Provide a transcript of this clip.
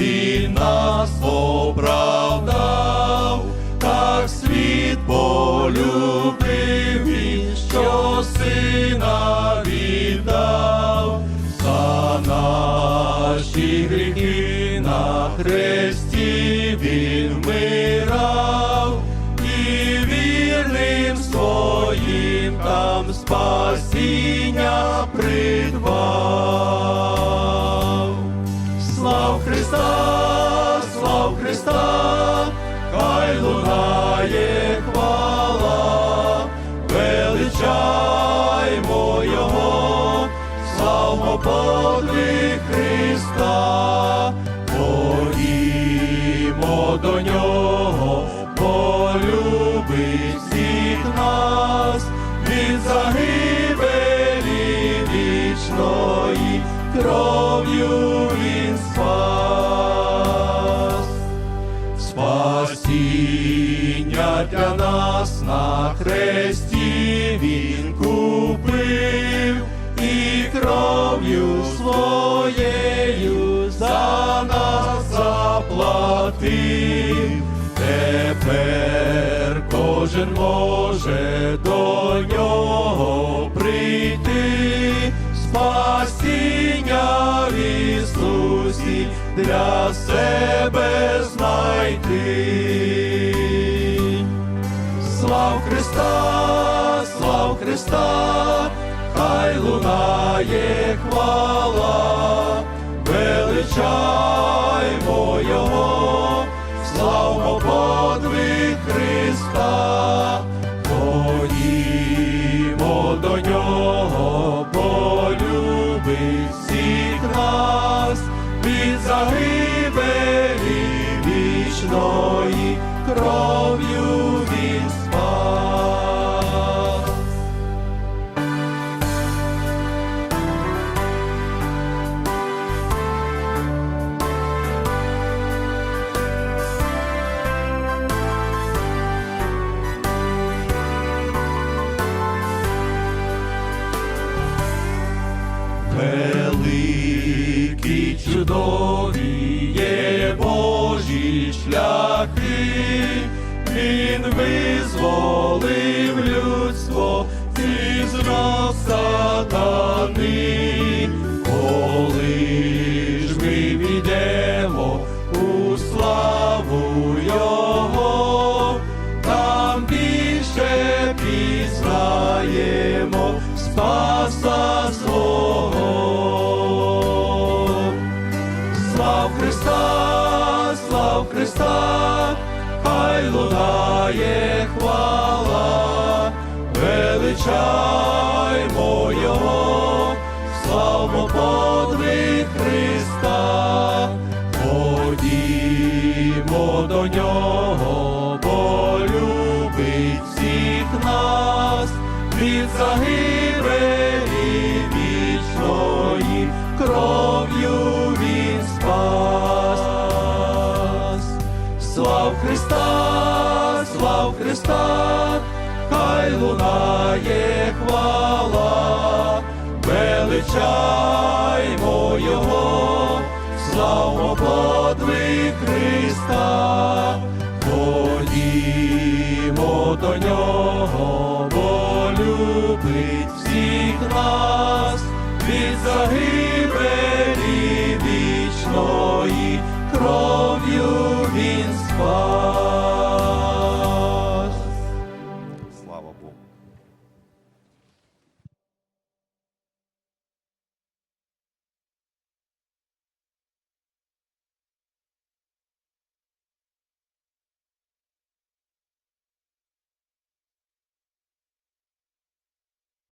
він нас оправдав, так світ полюбив він, що сина віддав, за наші гріхи на хресті він вмирав, і вірним своїм там спасіння придбав. Лунає хвала, величаймо Його, славмо подвиг Христа, ходімо до нього, полюбить всіх нас, від загибелі вічної, кров'ю заплатив. Тепер кожен може до нього прийти, спасіння в Ісусі для себе знайти. Слав Христа, слав Христа, хай лунає хвала, Христа, ходімо до нього, полюбить всіх нас. Від загибелі вічної кров'ю чудові є Божі шляхи, Він визволив людство із рук сатани, хай лунає хвала, величаймо Його, славмо подвиг Христа, ходімо до нього, полюбить всіх нас, від загибелі вічної кров'ю він спас. Слав Христа, слав Христа, хай лунає хвала, величаймо Його, славмо подвиг Христа, ходімо до нього, бо любить всіх нас, від загибелі слава Богу.